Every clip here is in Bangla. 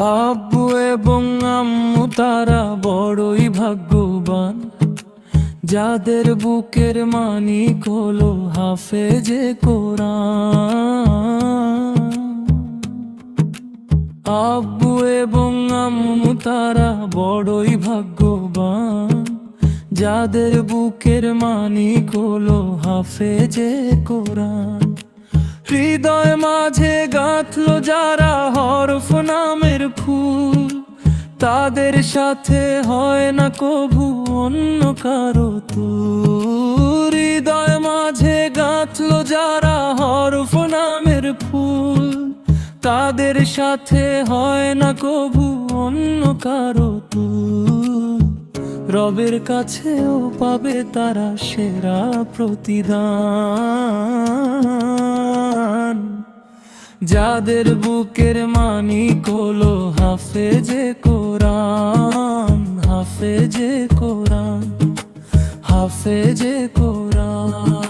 আব্বু এবং আম্মু তারা বড়ই ভাগ্যবান। যাদের বুকের মানিক হলো হাফেজে কোরআন। আব্বু এবং আম্মু তারা বড়ই ভাগ্যবান। যাদের বুকের মানি মানিক হলো হাফেজে কোরআন। হৃদয় মাঝে গাঁথলো যারা হরফ নামের ফুল, তাদের সাথে হয় না কভু অন্য কারও তু হৃদয় মাঝে গাঁথলো যারা হরফ নামের ফুল, তাদের সাথে হয় না কভু অন্য কারও তু রবের কাছেও পাবে তারা সেরা প্রতিদান। যাদের বুকের মানিক হলো হাফেজে কোরআন হাফেজে কোরআন হাফেজে কোরআন।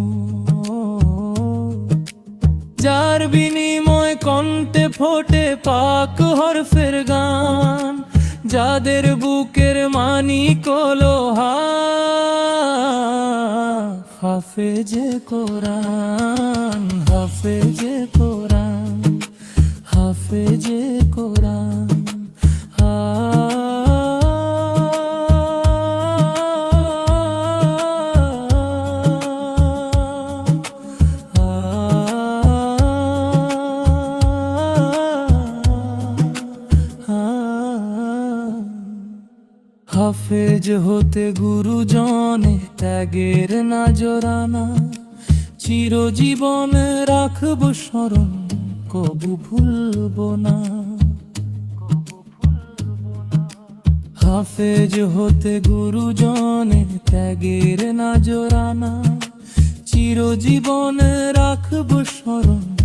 যার বিনিময় কণ্ঠে ফোটে পাক হরফের গান, যাদের বুকের মানি হাফে। হাফেজে কোরআন হাফেজে কোরআন হাফেজে কোরআন। হাফেজ হতে গুরুজনে ত্যাগের না নাজরানা। চিরজীবন রাখব স্মরণ, কবু ভুলব না। হাফেজ হতে গুরুজনে ত্যাগের না নাজরানা। চিরজীবন রাখব স্মরণ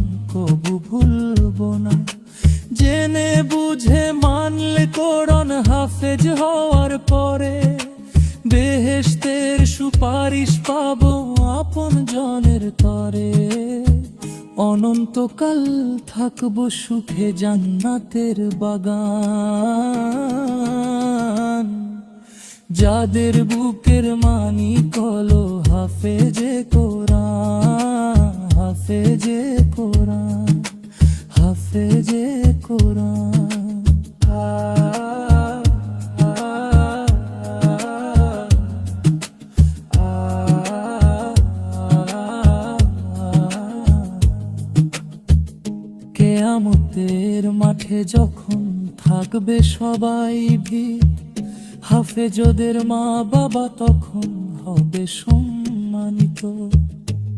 সুপারিশ পাবো আপন জনের তরে। অনন্তকাল থাকব সুখে জান্নাতের বাগান। যাদের বুকের মানি কলো হাফেজে কোরআন হাফেজে কোরআন হাফেজে কোরআন। যখন থাকবে সবাই ভিড় হাফেজদের মা বাবা তখন হবে সম্মানিত।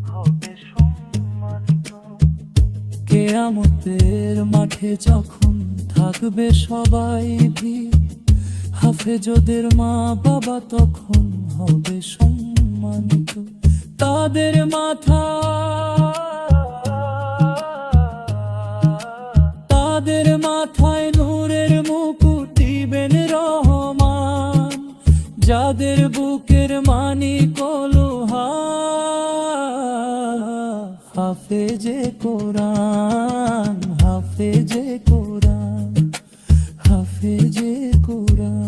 হবে সম্মানিত। কেয়ামতের মাঠে যখন থাকবে সবাই ভিড় হাফেজদের মা বাবা তখন হবে সম্মানিত। তাদের মাথা তাদের মাথায় নূরের মুকুট দিবেন রহমান। যাদের বুকের মানি হাফে যে কোরআন হাফে হাফেজে কোরআন হাফেজে কোরআন।